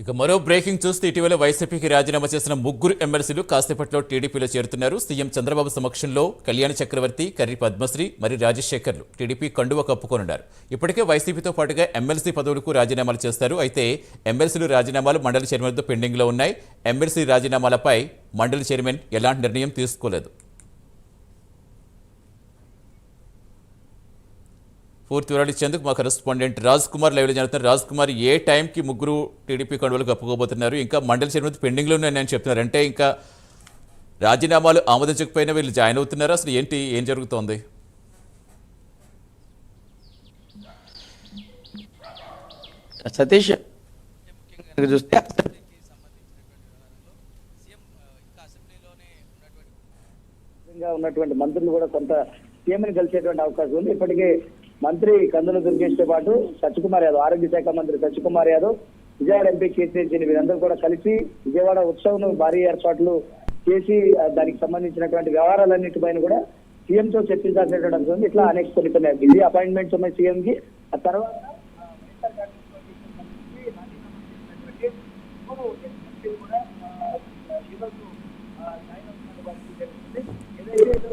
ఇక మరో బ్రేకింగ్ చూస్తే ఇటీవల వైసీపీకి రాజీనామా చేసిన ముగ్గురు ఎమ్మెల్సీలు కాసేపట్లో టీడీపీలో చేరుతున్నారు. సీఎం చంద్రబాబు సమక్షంలో కళ్యాణ చక్రవర్తి కర్రి పద్మశ్రీ మరి రాజశేఖర్లు టీడీపీ కండువ కప్పుకోనున్నారు. ఇప్పటికే వైసీపీతో పాటుగా ఎమ్మెల్సీ పదవులకు రాజీనామాలు చేస్తారు. అయితే ఎమ్మెల్సీలు రాజీనామాలు మండలి చైర్మన్తో పెండింగ్లో ఉన్నాయి. ఎమ్మెల్సీ రాజీనామాలపై మండలి చైర్మన్ ఎలాంటి నిర్ణయం తీసుకోలేదు. పూర్తి వివరాలు ఇచ్చేందుకు మా కరెస్పాండెంట్ రాజ్ కుమార్ లైవ్లో జరుగుతున్నారు రాజ్ కుమార్ ఏ టైంకి ముగ్గురు టీడీపీ కండువలు కప్పుకోబోతున్నారు? ఇంకా మండలి చైర్మన్ పెండింగ్లో ఉన్నాయని చెప్తున్నారు. అంటే ఇంకా రాజీనామాలు ఆమోదించకపోయినా వీళ్ళు జాయిన్ అవుతున్నారు. అసలు ఏంటి ఏం జరుగుతోంది? సతీష్ ముఖ్యంగా చూస్తే ఉన్నటువంటి మంత్రులు కూడా కొంత సీఎంని కలిసేటువంటి అవకాశం ఉంది. ఇప్పటికే మంత్రి కందుల దుర్గేష్తో పాటు సత్యకుమార్ యాదవ్ ఆరోగ్య శాఖ మంత్రి సత్యకుమార్ యాదవ్ విజయవాడ ఎంపీ కేసీఆర్ వీరందరూ కూడా కలిసి విజయవాడ ఉత్సవం భారీ ఏర్పాట్లు చేసి దానికి సంబంధించినటువంటి వ్యవహారాలన్నిటిపైన కూడా సీఎం తో చర్చించాల్సినటువంటి అంశం ఇట్లా అనేక కొన్ని కొన్ని బిజీ అపాయింట్మెంట్స్ ఉన్నాయి సీఎం కి ఆ తర్వాత ఏదైతే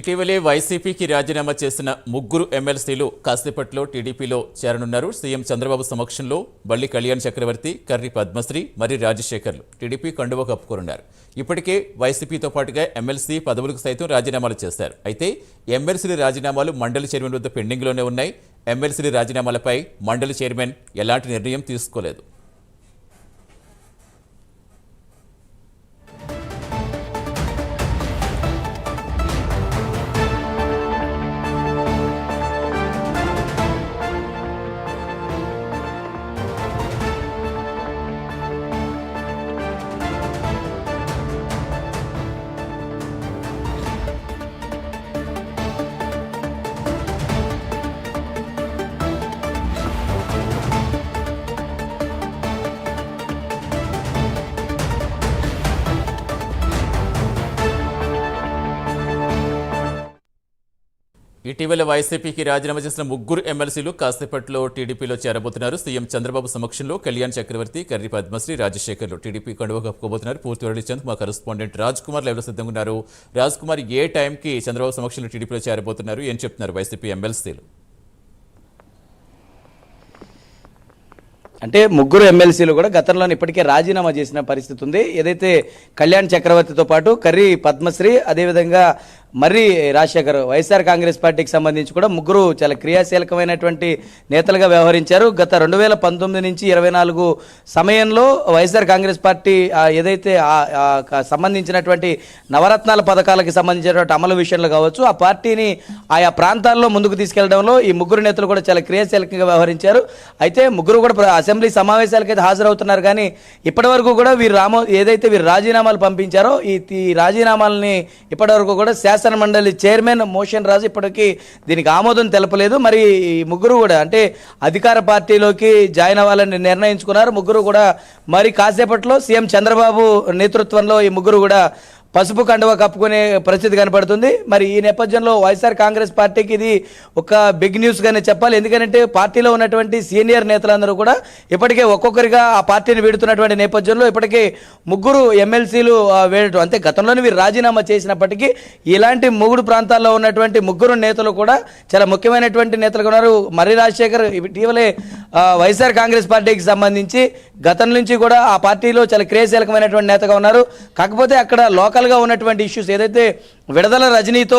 ఇటీవలే వైసీపీకి రాజీనామా చేసిన ముగ్గురు ఎమ్మెల్సీలు కాసేపట్లో టీడీపీలో చేరనున్నారు. సీఎం చంద్రబాబు సమక్షంలో బల్లి కళ్యాణ్ చక్రవర్తి కర్రి పద్మశ్రీ మరి రాజశేఖర్లు టీడీపీ కండువ కప్పుకోనున్నారు ఇప్పటికే వైసీపీతో పాటుగా ఎమ్మెల్సీ పదవులకు సైతం రాజీనామాలు చేశారు. అయితే ఎమ్మెల్సీల రాజీనామాలు మండలి చైర్మన్ వద్ద పెండింగ్లోనే ఉన్నాయి. ఎమ్మెల్సీల రాజీనామాలపై మండలి చైర్మన్ ఎలాంటి నిర్ణయం తీసుకోలేదు. ఇటీవల వైసీపీకి రాజీనామా చేసిన ముగ్గురు ఎమ్మెల్సీలు కాసేపట్లో టీడీపీలో చేరబోతున్నారు. సీఎం చంద్రబాబు సమక్షంలో కళ్యాణ్ చక్రవర్తి కర్రి పద్మశ్రీ రాజశేఖర్లు టీడీపీ కండువ కప్పుకోబోతున్నారు. పూర్తి వివరాలు మా కరెస్పాండెంట్ రాజ్ కుమార్ లైవ్లో సిద్ధంగా ఉన్నారు. రాజ్ కుమార్ ఏ టైంకి చంద్రబాబు సమక్షంలో టీడీపీలో చేరబోతున్నారు? ఏం చెప్తున్నారు వైసీపీ ఎమ్మెల్సీలు? అంటే ముగ్గురు ఎమ్మెల్సీలు కూడా గతంలో ఇప్పటికే రాజీనామా చేసిన పరిస్థితి ఉంది. ఏదైతే కళ్యాణ్ చక్రవర్తితో పాటు కర్రీ పద్మశ్రీ అదేవిధంగా మర్రి రాజశేఖర్ వైఎస్ఆర్ కాంగ్రెస్ పార్టీకి సంబంధించి కూడా ముగ్గురు చాలా క్రియాశీలకమైనటువంటి నేతలుగా వ్యవహరించారు. గత రెండు వేల పంతొమ్మిది నుంచి ఇరవై నాలుగు సమయంలో వైఎస్ఆర్ కాంగ్రెస్ పార్టీ ఏదైతే సంబంధించినటువంటి నవరత్నాల పథకాలకి సంబంధించినటువంటి అమలు విషయంలో కావచ్చు ఆ పార్టీని ఆయా ప్రాంతాల్లో ముందుకు తీసుకెళ్ళడంలో ఈ ముగ్గురు నేతలు కూడా చాలా క్రియాశీలకంగా వ్యవహరించారు. అయితే ముగ్గురు కూడా అసెంబ్లీ సమావేశాలకు అయితే హాజరవుతున్నారు. కానీ ఇప్పటివరకు కూడా వీరు రామో ఏదైతే వీరు రాజీనామాలు పంపించారో ఈ ఈ రాజీనామాలని ఇప్పటివరకు కూడా శాసన మండలి చైర్మన్ మోషన్ రాజు ఇప్పటికీ దీనికి ఆమోదం తెలపలేదు. మరి ఈ ముగ్గురు కూడా అంటే అధికార పార్టీలోకి జాయిన్ అవ్వాలని నిర్ణయించుకున్నారు. ముగ్గురు కూడా మరి కాసేపట్లో సీఎం చంద్రబాబు నేతృత్వంలో ఈ ముగ్గురు కూడా పసుపు కండువ కప్పుకునే పరిస్థితి కనపడుతుంది. మరి ఈ నేపథ్యంలో వైఎస్ఆర్ కాంగ్రెస్ పార్టీకి ఇది ఒక బిగ్ న్యూస్గానే చెప్పాలి. ఎందుకంటే పార్టీలో ఉన్నటువంటి సీనియర్ నేతలందరూ కూడా ఇప్పటికే ఒక్కొక్కరిగా ఆ పార్టీని వీడుతున్నటువంటి నేపథ్యంలో ఇప్పటికే ముగ్గురు ఎమ్మెల్సీలు వేయటం అంతే గతంలోనే వీరు రాజీనామా చేసినప్పటికీ ఇలాంటి మూడు ప్రాంతాల్లో ఉన్నటువంటి ముగ్గురు నేతలు కూడా చాలా ముఖ్యమైనటువంటి నేతలు ఉన్నారు. మర్రి రాజశేఖర్ ఇటీవలే వైఎస్ఆర్ కాంగ్రెస్ పార్టీకి సంబంధించి గతం నుంచి కూడా ఆ పార్టీలో చాలా క్రియాశీలకమైనటువంటి నేతగా ఉన్నారు. కాకపోతే అక్కడ లోకల్ లోకల్గా ఉన్నటువంటి ఇష్యూస్ ఏదైతే విడదల రజనీతో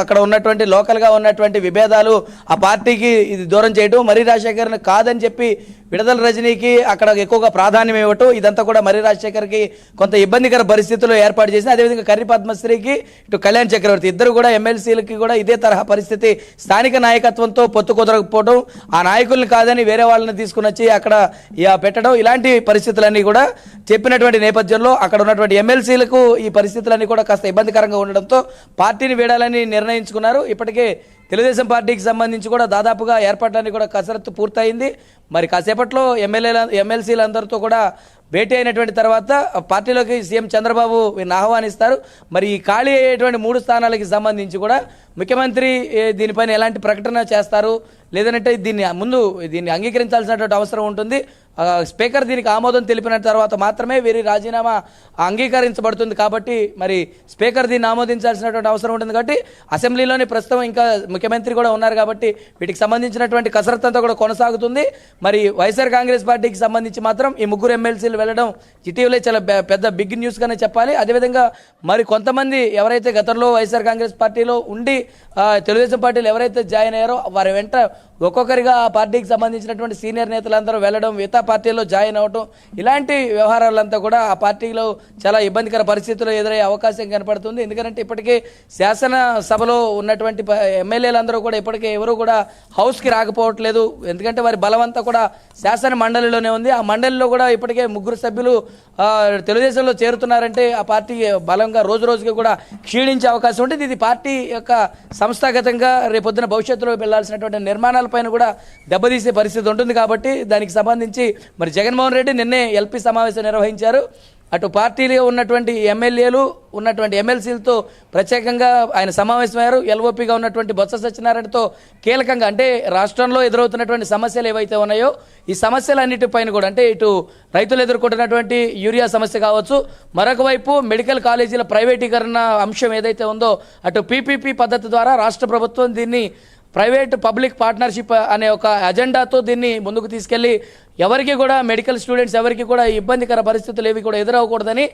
అక్కడ ఉన్నటువంటి లోకల్గా ఉన్నటువంటి విభేదాలు ఆ పార్టీకి ఇది దూరం చేయటం మర్రి రాజశేఖర్ని కాదని చెప్పి విడదల రజనీకి అక్కడ ఎక్కువగా ప్రాధాన్యం ఇవ్వటం ఇదంతా కూడా మర్రి రాజశేఖర్కి కొంత ఇబ్బందికర పరిస్థితులు ఏర్పాటు చేసింది అదేవిధంగా కర్రి పద్మశ్రీకి ఇటు కళ్యాణ్ చక్రవర్తి ఇద్దరు కూడా ఎమ్మెల్సీలకి కూడా ఇదే తరహా పరిస్థితి. స్థానిక నాయకత్వంతో పొత్తు కుదరకపోవడం ఆ నాయకుల్ని కాదని వేరే వాళ్ళని తీసుకుని వచ్చి అక్కడ ఇక పెట్టడం ఇలాంటి పరిస్థితులన్నీ కూడా చెప్పినటువంటి నేపథ్యంలో అక్కడ ఉన్నటువంటి ఎమ్మెల్సీలకు ఈ పరిస్థితులన్నీ కూడా కాస్త ఇబ్బందికరంగా ఉండడంతో పార్టీని వీడాలని నిర్ణయించుకున్నారు. ఇప్పటికే తెలుగుదేశం పార్టీకి సంబంధించి కూడా దాదాపుగా ఏర్పాట్లన్నీ కూడా కసరత్తు పూర్తయింది. మరి కాసేపట్లో ఎమ్మెల్యేల ఎమ్మెల్సీలందరితో కూడా భేటీ అయినటువంటి తర్వాత పార్టీలోకి సీఎం చంద్రబాబు ఆహ్వానిస్తారు. మరి ఈ ఖాళీ అయ్యేటువంటి మూడు స్థానాలకి సంబంధించి కూడా ముఖ్యమంత్రి దీనిపైన ఎలాంటి ప్రకటన చేస్తారు? లేదంటే దీన్ని ముందు దీన్ని అంగీకరించాల్సినటువంటి అవసరం ఉంటుంది. స్పీకర్ దీనికి ఆమోదం తెలిపిన తర్వాత మాత్రమే వీరి రాజీనామా అంగీకరించబడుతుంది కాబట్టి మరి స్పీకర్ దీన్ని ఆమోదించాల్సినటువంటి అవసరం ఉంటుంది కాబట్టి అసెంబ్లీలోనే ప్రస్తుతం ఇంకా ముఖ్యమంత్రి కూడా ఉన్నారు కాబట్టి వీటికి సంబంధించినటువంటి కసరత్తు అంతా కూడా కొనసాగుతుంది. మరి వైఎస్ఆర్ కాంగ్రెస్ పార్టీకి సంబంధించి మాత్రం ఈ ముగ్గురు ఎమ్మెల్సీలు వెళ్ళడం ఇటీవలే చాలా పెద్ద బిగ్ న్యూస్గానే చెప్పాలి. అదేవిధంగా మరి కొంతమంది ఎవరైతే గతంలో వైఎస్ఆర్ కాంగ్రెస్ పార్టీలో ఉండి తెలుగుదేశం పార్టీలు ఎవరైతే జాయిన్ అయ్యారో వారి వెంట ఒక్కొక్కరిగా ఆ పార్టీకి సంబంధించినటువంటి సీనియర్ నేతలందరూ వెళ్ళడం వితాప పార్టీలో జాయిన్ అవ్వటం ఇలాంటి వ్యవహారాలంతా కూడా ఆ పార్టీలో చాలా ఇబ్బందికర పరిస్థితులు ఎదురయ్యే అవకాశం కనపడుతుంది. ఎందుకంటే ఇప్పటికే శాసన సభలో ఉన్నటువంటి ఎమ్మెల్యేలందరూ కూడా ఇప్పటికే ఎవరు కూడా హౌస్కి రాకపోవట్లేదు. ఎందుకంటే వారి బలవంతా కూడా శాసన మండలిలోనే ఉంది. ఆ మండలిలో కూడా ఇప్పటికే ముగ్గురు సభ్యులు తెలుగుదేశంలో చేరుతున్నారంటే ఆ పార్టీ బలంగా రోజు రోజుకి కూడా క్షీణించే అవకాశం ఉంటుంది. ఇది పార్టీ యొక్క సంస్థాగతంగా రేపొద్దున భవిష్యత్తులో వెళ్ళాల్సినటువంటి నిర్మాణాలపైన కూడా దెబ్బతీసే పరిస్థితి ఉంటుంది కాబట్టి దానికి సంబంధించి మరి జగన్మోహన్ రెడ్డి నిన్నే ఎల్పీ సమావేశం నిర్వహించారు. అటు పార్టీలో ఉన్నటువంటి ఎమ్మెల్యేలు ఉన్నటువంటి ఎమ్మెల్సీలతో ప్రత్యేకంగా ఆయన సమావేశమయ్యారు. ఎల్ఓపిగా ఉన్నటువంటి బొత్స సత్యనారాయణతో కీలకంగా అంటే రాష్ట్రంలో ఎదురవుతున్నటువంటి సమస్యలు ఏవైతే ఉన్నాయో ఈ సమస్యలన్నిటిపైన కూడా అంటే ఇటు రైతులు ఎదుర్కొంటున్నటువంటి యూరియా సమస్య కావచ్చు మరొక వైపు మెడికల్ కాలేజీల ప్రైవేటీకరణ అంశం ఏదైతే ఉందో అటు పీపీపీ పద్ధతి ద్వారా రాష్ట్ర ప్రభుత్వం దీన్ని ప్రైవేట్ పబ్లిక్ పార్ట్నర్షిప్ అనే ఒక అజెండాతో దీన్ని ముందుకు తీసుకెళ్ళి ఎవరికి కూడా మెడికల్ స్టూడెంట్స్ ఎవరికి కూడా ఇబ్బందికర పరిస్థితులు ఏవి కూడా ఎదురవ్వకూడదని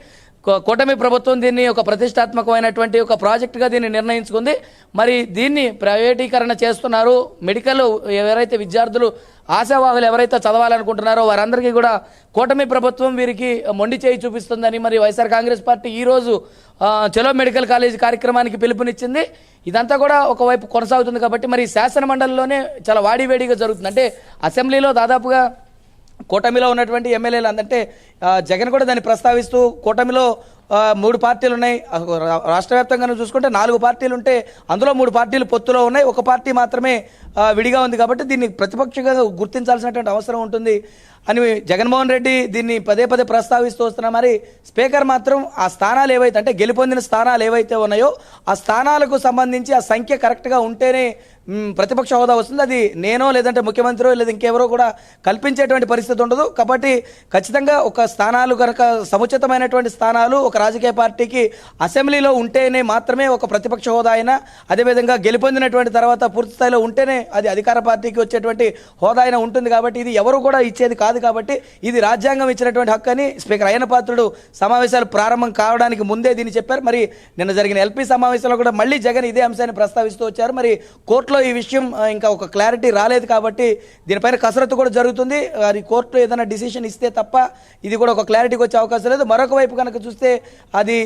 కూటమి ప్రభుత్వం దీన్ని ఒక ప్రతిష్టాత్మకమైనటువంటి ఒక ప్రాజెక్టుగా దీన్ని నిర్ణయించుకుంది. మరి దీన్ని ప్రైవేటీకరణ చేస్తున్నారు. మెడికల్ ఎవరైతే విద్యార్థులు ఆశావాహులు ఎవరైతే చదవాలనుకుంటున్నారో వారందరికీ కూడా కూటమి ప్రభుత్వం వీరికి మొండి చేయి చూపిస్తుందని మరి వైఎస్ఆర్ కాంగ్రెస్ పార్టీ ఈరోజు చలో మెడికల్ కాలేజ్ కార్యక్రమానికి పిలుపునిచ్చింది. ఇదంతా కూడా ఒకవైపు కొనసాగుతుంది కాబట్టి మరి శాసన మండలిలోనే చాలా వాడివేడిగా జరుగుతుంది. అంటే అసెంబ్లీలో దాదాపుగా కూటమిలో ఉన్నటువంటి ఎమ్మెల్యేలు అందంటే జగన్ కూడా దాన్ని ప్రస్తావిస్తూ కూటమిలో మూడు పార్టీలు ఉన్నాయి. రాష్ట్ర వ్యాప్తంగా చూసుకుంటే నాలుగు పార్టీలు ఉంటే అందులో మూడు పార్టీలు పొత్తులో ఉన్నాయి. ఒక పార్టీ మాత్రమే విడిగా ఉంది కాబట్టి దీన్ని ప్రతిపక్షంగా గుర్తించాల్సినటువంటి అవసరం ఉంటుంది. అని జగన్మోహన్ రెడ్డి దీన్ని పదే పదే ప్రస్తావిస్తూ వస్తున్నా మరి స్పీకర్ మాత్రం ఆ స్థానాలు ఏవైతే అంటే గెలుపొందిన స్థానాలు ఏవైతే ఉన్నాయో ఆ స్థానాలకు సంబంధించి ఆ సంఖ్య కరెక్ట్గా ఉంటేనే ప్రతిపక్ష హోదా వస్తుంది. అది నేనో లేదంటే ముఖ్యమంత్రి లేదా ఇంకెవరో కూడా కల్పించేటువంటి పరిస్థితి ఉండదు. కాబట్టి ఖచ్చితంగా ఒక స్థానాలు కనుక సముచితమైనటువంటి స్థానాలు ఒక రాజకీయ పార్టీకి అసెంబ్లీలో ఉంటేనే మాత్రమే ఒక ప్రతిపక్ష హోదా అయినా అదేవిధంగా గెలుపొందినటువంటి తర్వాత పూర్తి స్థాయిలో ఉంటేనే అది అధికార పార్టీకి వచ్చేటువంటి హోదా అయినా ఉంటుంది కాబట్టి ఇది ఎవరు కూడా ఇచ్చేది కాదు కాబట్టి ఇది రాజ్యాంగం ఇచ్చినటువంటి హక్కు అని స్పీకర్ అయ్యన పాత్రుడు సమావేశాలు ప్రారంభం కావడానికి ముందే దీన్ని చెప్పారు. మరి నిన్న జరిగిన ఎల్పీ సమావేశంలో కూడా మళ్ళీ జగన్ ఇదే అంశాన్ని ప్రస్తావిస్తూ వచ్చారు. మరి కోర్టులో ఈ విషయం ఇంకా ఒక క్లారిటీ రాలేదు కాబట్టి దీనిపైన కసరత్తు కూడా జరుగుతుంది. అది కోర్టు ఏదైనా డిసిషన్ ఇస్తే తప్ప ఇది కూడా ఒక క్లారిటీకి వచ్చే అవకాశం లేదు. మరొక వైపు కనుక చూస్తే అది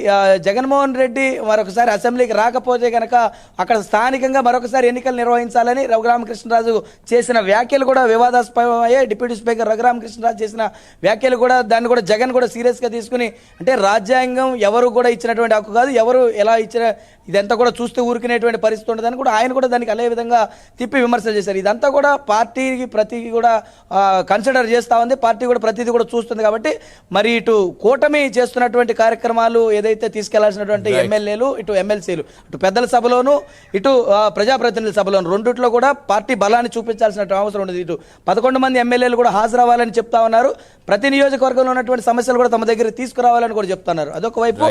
జగన్మోహన్ రెడ్డి మరొకసారి అసెంబ్లీకి రాకపోతే కనుక అక్కడ స్థానికంగా మరొకసారి ఎన్నికలు నిర్వహించాలని రఘురామకృష్ణరాజు చేసిన వ్యాఖ్యలు కూడా వివాదాస్పదమయ్యాయి డిప్యూటీ స్పీకర్ రఘురామకృష్ణరాజు చేసిన వ్యాఖ్యలు కూడా దాన్ని కూడా జగన్ కూడా సీరియస్గా తీసుకుని అంటే రాజ్యాంగం ఎవరు కూడా ఇచ్చినటువంటి హక్కు కాదు ఎవరు ఎలా ఇచ్చిన ఇదంతా కూడా చూస్తూ ఊరుకునేటువంటి పరిస్థితి ఉండదని కూడా ఆయన కూడా దానికి అదే విధంగా తిప్పి విమర్శలు చేశారు. ఇదంతా కూడా పార్టీకి ప్రతి కూడా కన్సిడర్ చేస్తూ ఉంది. పార్టీ కూడా ప్రతిదీ కూడా చూస్తుంది కాబట్టి మరి ఇటు కూటమి చేస్తున్నటువంటి కార్యక్రమాలు ఏదైతే తీసుకెళ్ళాల్సినటువంటి ఎమ్మెల్యేలు ఇటు ఎమ్మెల్సీలు ఇటు పెద్దల సభలోను ఇటు ప్రజాప్రతినిధుల సభలోను రెండిట్లో కూడా పార్టీ బలాన్ని చూపించాల్సిన అవసరం ఉంది ఇటు పదకొండు మంది ఎమ్మెల్యేలు కూడా హాజరవ్వాలని చెప్తా ఉన్నారు. ప్రతి నియోజకవర్గంలో ఉన్నటువంటి సమస్యలు కూడా తమ దగ్గర తీసుకురావాలని కూడా చెప్తున్నారు. అదొక వైపు.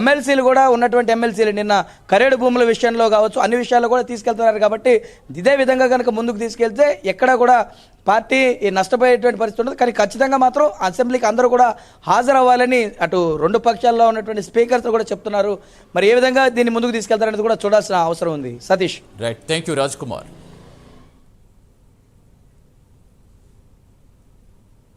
ఎమ్మెల్సీలు కూడా ఉన్నటువంటి ఎమ్మెల్సీలు నిన్న కరేడు భూముల విషయంలో కావచ్చు అన్ని విషయాల్లో కూడా తీసుకెళ్తున్నారు కాబట్టి ఇదే విధంగా కనుక ముందుకు తీసుకెళ్తే ఎక్కడ కూడా పార్టీ నష్టపోయేటువంటి పరిస్థితి ఉండదు. కానీ ఖచ్చితంగా మాత్రం అసెంబ్లీకి అందరూ కూడా హాజరవ్వాలని అటు రెండు పక్షాల్లో ఉన్నటువంటి స్పీకర్స్ కూడా చెప్తున్నారు. మరి ఏ విధంగా దీన్ని ముందుకు తీసుకెళ్తారనేది కూడా చూడాల్సిన అవసరం ఉంది. Satish. Right thank you Raj Kumar